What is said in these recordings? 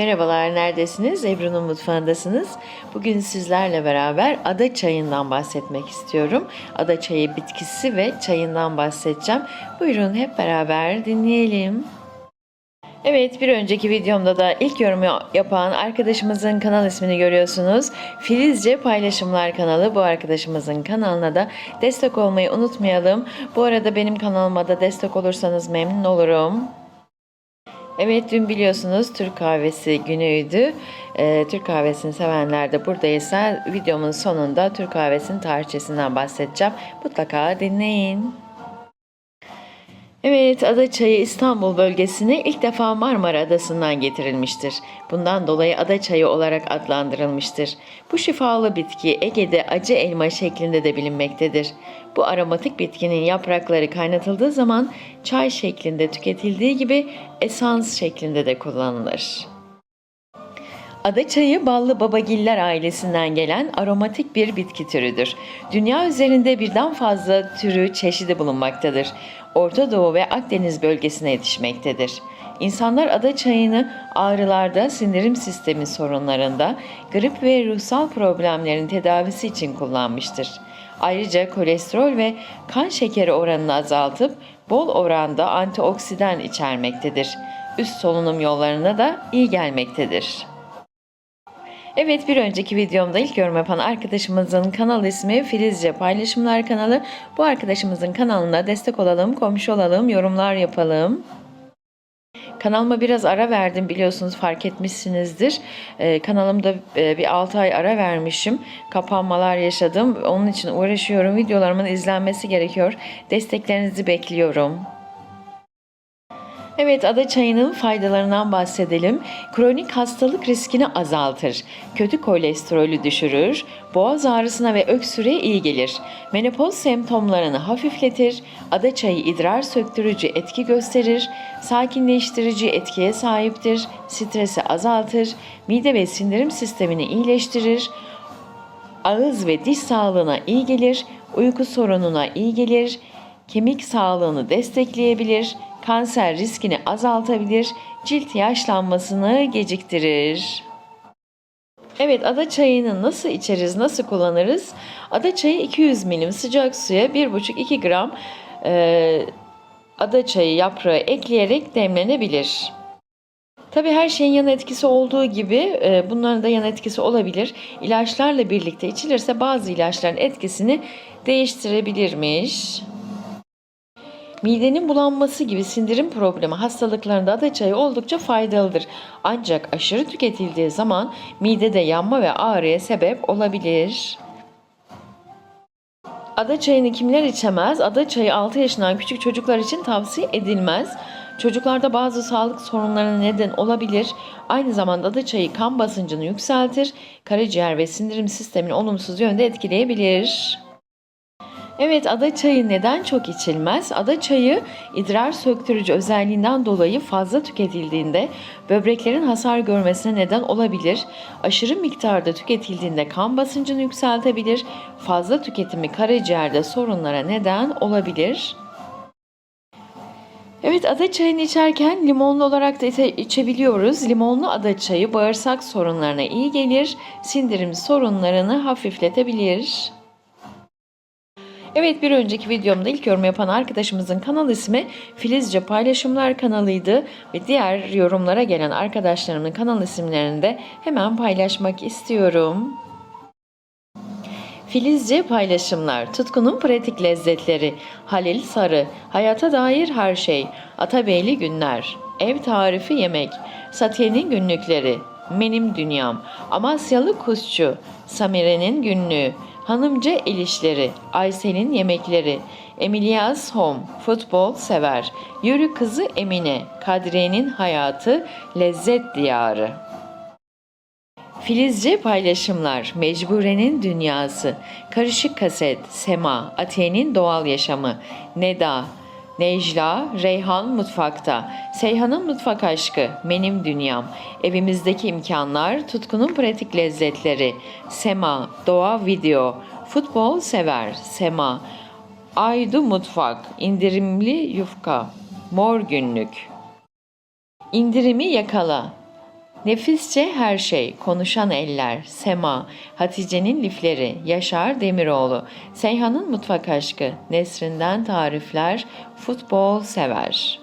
Merhabalar, neredesiniz? Ebru'nun mutfağındasınız. Bugün sizlerle beraber ada çayından bahsetmek istiyorum. Ada çayı bitkisi ve çayından bahsedeceğim. Buyurun hep beraber dinleyelim. Evet, bir önceki videomda da ilk yorumu yapan arkadaşımızın kanal ismini görüyorsunuz. Filizce Paylaşımlar kanalı. Bu arkadaşımızın kanalına da destek olmayı unutmayalım. Bu arada benim kanalıma da destek olursanız memnun olurum. Evet dün biliyorsunuz Türk kahvesi günüydü. Ee, Türk kahvesini sevenler de buradaysa videomun sonunda Türk kahvesinin tarihçesinden bahsedeceğim. Mutlaka dinleyin. Evet, ada çayı İstanbul bölgesine ilk defa Marmara Adası'ndan getirilmiştir. Bundan dolayı ada çayı olarak adlandırılmıştır. Bu şifalı bitki Ege'de acı elma şeklinde de bilinmektedir. Bu aromatik bitkinin yaprakları kaynatıldığı zaman çay şeklinde tüketildiği gibi esans şeklinde de kullanılır. Ada çayı ballı babagiller ailesinden gelen aromatik bir bitki türüdür. Dünya üzerinde birden fazla türü çeşidi bulunmaktadır. Orta Doğu ve Akdeniz bölgesine yetişmektedir. İnsanlar ada çayını ağrılarda, sindirim sistemi sorunlarında, grip ve ruhsal problemlerin tedavisi için kullanmıştır. Ayrıca kolesterol ve kan şekeri oranını azaltıp bol oranda antioksidan içermektedir. Üst solunum yollarına da iyi gelmektedir. Evet bir önceki videomda ilk yorum yapan arkadaşımızın kanal ismi Filizce Paylaşımlar kanalı. Bu arkadaşımızın kanalına destek olalım, komşu olalım, yorumlar yapalım. Kanalıma biraz ara verdim biliyorsunuz fark etmişsinizdir. Ee, kanalımda e, bir 6 ay ara vermişim. Kapanmalar yaşadım. Onun için uğraşıyorum. Videolarımın izlenmesi gerekiyor. Desteklerinizi bekliyorum. Evet, ada çayının faydalarından bahsedelim. Kronik hastalık riskini azaltır. Kötü kolesterolü düşürür. Boğaz ağrısına ve öksürüğe iyi gelir. Menopoz semptomlarını hafifletir. Ada çayı idrar söktürücü etki gösterir. Sakinleştirici etkiye sahiptir. Stresi azaltır. Mide ve sindirim sistemini iyileştirir. Ağız ve diş sağlığına iyi gelir. Uyku sorununa iyi gelir. Kemik sağlığını destekleyebilir kanser riskini azaltabilir, cilt yaşlanmasını geciktirir. Evet ada çayını nasıl içeriz, nasıl kullanırız? Ada çayı 200 milim sıcak suya 1,5-2 gram e, ada çayı yaprağı ekleyerek demlenebilir. Tabi her şeyin yan etkisi olduğu gibi e, bunların da yan etkisi olabilir. İlaçlarla birlikte içilirse bazı ilaçların etkisini değiştirebilirmiş. Midenin bulanması gibi sindirim problemi hastalıklarında ada çayı oldukça faydalıdır. Ancak aşırı tüketildiği zaman midede yanma ve ağrıya sebep olabilir. Ada çayını kimler içemez? Ada çayı 6 yaşından küçük çocuklar için tavsiye edilmez. Çocuklarda bazı sağlık sorunlarına neden olabilir. Aynı zamanda ada çayı kan basıncını yükseltir, karaciğer ve sindirim sistemini olumsuz yönde etkileyebilir. Evet ada çayı neden çok içilmez? Ada çayı idrar söktürücü özelliğinden dolayı fazla tüketildiğinde böbreklerin hasar görmesine neden olabilir. Aşırı miktarda tüketildiğinde kan basıncını yükseltebilir. Fazla tüketimi karaciğerde sorunlara neden olabilir. Evet ada çayını içerken limonlu olarak da içebiliyoruz. Limonlu ada çayı bağırsak sorunlarına iyi gelir, sindirim sorunlarını hafifletebilir. Evet bir önceki videomda ilk yorum yapan arkadaşımızın kanal ismi Filizce Paylaşımlar kanalıydı ve diğer yorumlara gelen arkadaşlarımın kanal isimlerini de hemen paylaşmak istiyorum. Filizce paylaşımlar, tutkunun pratik lezzetleri, Halil Sarı, hayata dair her şey, Atabeyli günler, ev tarifi yemek, Satiye'nin günlükleri, Benim dünyam, Amasyalı kuşçu, Samire'nin günlüğü, Hanımca el işleri, Aysel'in yemekleri, Emilias Home, futbol sever, Yürü kızı Emine, Kadriye'nin hayatı, lezzet diyarı. Filizce paylaşımlar, Mecbure'nin dünyası, Karışık kaset, Sema, Atiye'nin doğal yaşamı, Neda, Necla, Reyhan mutfakta, Seyhan'ın mutfak aşkı, Benim dünyam, evimizdeki imkanlar, tutkunun pratik lezzetleri, Sema, doğa video, futbol sever, Sema, Aydu mutfak, indirimli yufka, mor günlük. İndirimi yakala, Nefisçe her şey, konuşan eller, Sema, Hatice'nin lifleri, Yaşar Demiroğlu, Seyhan'ın mutfak aşkı, Nesrin'den tarifler, futbol sever.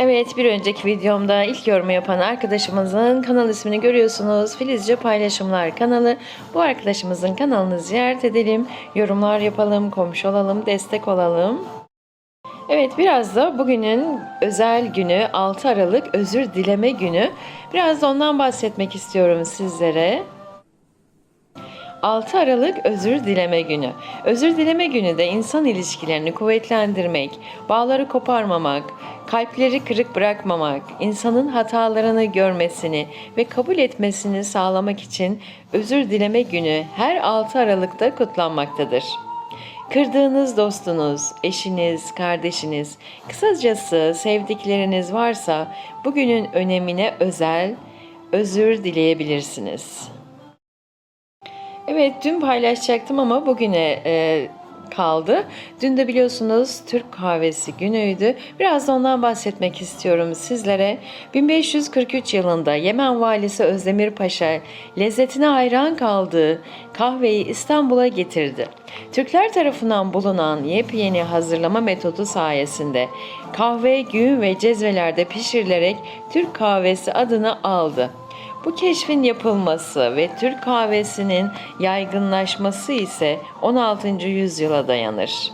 Evet bir önceki videomda ilk yorumu yapan arkadaşımızın kanal ismini görüyorsunuz. Filizce Paylaşımlar kanalı. Bu arkadaşımızın kanalını ziyaret edelim. Yorumlar yapalım, komşu olalım, destek olalım. Evet biraz da bugünün özel günü 6 Aralık özür dileme günü. Biraz da ondan bahsetmek istiyorum sizlere. 6 Aralık Özür Dileme Günü. Özür dileme günü de insan ilişkilerini kuvvetlendirmek, bağları koparmamak, kalpleri kırık bırakmamak, insanın hatalarını görmesini ve kabul etmesini sağlamak için özür dileme günü her 6 Aralık'ta kutlanmaktadır. Kırdığınız dostunuz, eşiniz, kardeşiniz, kısacası sevdikleriniz varsa bugünün önemine özel özür dileyebilirsiniz. Evet dün paylaşacaktım ama bugüne e, kaldı. Dün de biliyorsunuz Türk kahvesi günüydü. Biraz da ondan bahsetmek istiyorum sizlere. 1543 yılında Yemen valisi Özdemir Paşa lezzetine hayran kaldığı kahveyi İstanbul'a getirdi. Türkler tarafından bulunan yepyeni hazırlama metodu sayesinde kahve gün ve cezvelerde pişirilerek Türk kahvesi adını aldı. Bu keşfin yapılması ve Türk kahvesinin yaygınlaşması ise 16. yüzyıla dayanır.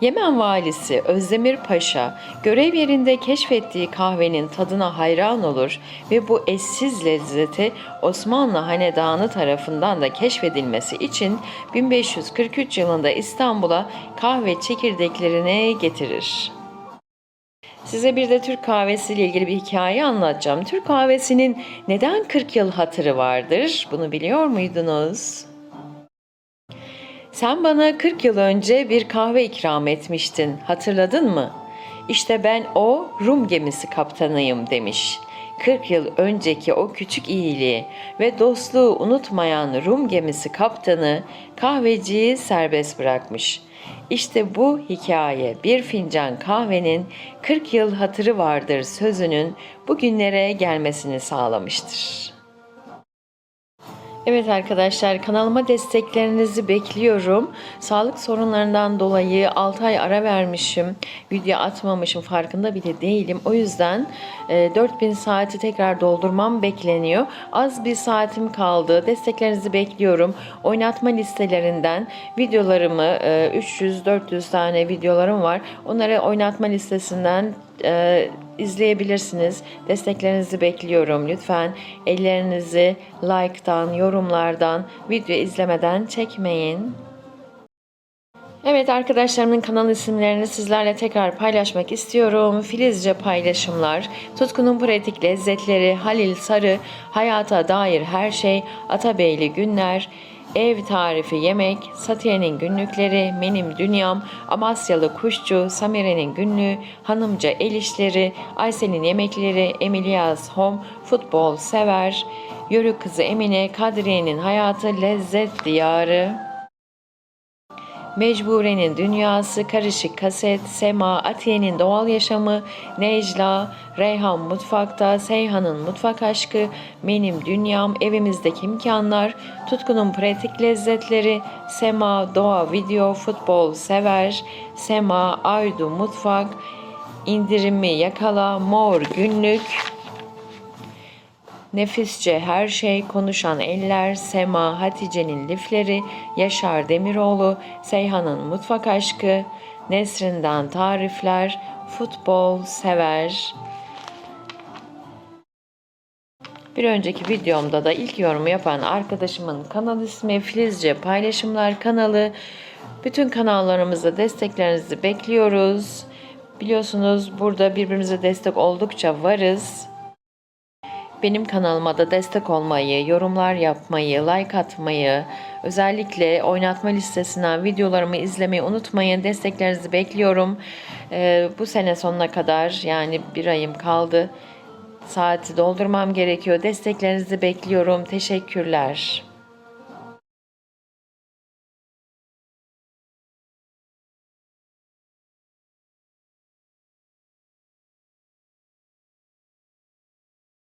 Yemen valisi Özdemir Paşa görev yerinde keşfettiği kahvenin tadına hayran olur ve bu eşsiz lezzeti Osmanlı Hanedanı tarafından da keşfedilmesi için 1543 yılında İstanbul'a kahve çekirdeklerini getirir. Size bir de Türk kahvesi ile ilgili bir hikaye anlatacağım. Türk kahvesinin neden 40 yıl hatırı vardır? Bunu biliyor muydunuz? Sen bana 40 yıl önce bir kahve ikram etmiştin. Hatırladın mı? İşte ben o Rum gemisi kaptanıyım demiş. 40 yıl önceki o küçük iyiliği ve dostluğu unutmayan Rum gemisi kaptanı kahveciyi serbest bırakmış. İşte bu hikaye bir fincan kahvenin 40 yıl hatırı vardır sözünün bugünlere gelmesini sağlamıştır. Evet arkadaşlar kanalıma desteklerinizi bekliyorum. Sağlık sorunlarından dolayı 6 ay ara vermişim. Video atmamışım farkında bile değilim. O yüzden e, 4000 saati tekrar doldurmam bekleniyor. Az bir saatim kaldı. Desteklerinizi bekliyorum. Oynatma listelerinden videolarımı e, 300-400 tane videolarım var. Onları oynatma listesinden e, izleyebilirsiniz. Desteklerinizi bekliyorum. Lütfen ellerinizi like'tan, yorumlardan, video izlemeden çekmeyin. Evet arkadaşlarımın kanal isimlerini sizlerle tekrar paylaşmak istiyorum. Filizce paylaşımlar, Tutkunun pratik lezzetleri, Halil Sarı, hayata dair her şey, Atabeyli günler, Ev tarifi yemek, Satiye'nin günlükleri, Benim Dünyam, Amasyalı Kuşçu, Samire'nin günlüğü, Hanımca El İşleri, Aysel'in yemekleri, Emilias Home, Futbol Sever, Yörük Kızı Emine, Kadriye'nin hayatı, Lezzet Diyarı, Mecbure'nin Dünyası, Karışık Kaset, Sema, Atiye'nin Doğal Yaşamı, Necla, Reyhan Mutfakta, Seyhan'ın Mutfak Aşkı, Benim Dünyam, Evimizdeki İmkanlar, Tutkunun Pratik Lezzetleri, Sema, Doğa Video, Futbol Sever, Sema, Aydu Mutfak, İndirimi Yakala, Mor Günlük, Nefisçe her şey, konuşan eller, Sema, Hatice'nin lifleri, Yaşar Demiroğlu, Seyhan'ın mutfak aşkı, Nesrin'den tarifler, futbol sever. Bir önceki videomda da ilk yorumu yapan arkadaşımın kanal ismi Filizce Paylaşımlar kanalı. Bütün kanallarımızda desteklerinizi bekliyoruz. Biliyorsunuz burada birbirimize destek oldukça varız. Benim kanalıma da destek olmayı, yorumlar yapmayı, like atmayı, özellikle oynatma listesinden videolarımı izlemeyi unutmayın. Desteklerinizi bekliyorum. Ee, bu sene sonuna kadar yani bir ayım kaldı. Saati doldurmam gerekiyor. Desteklerinizi bekliyorum. Teşekkürler.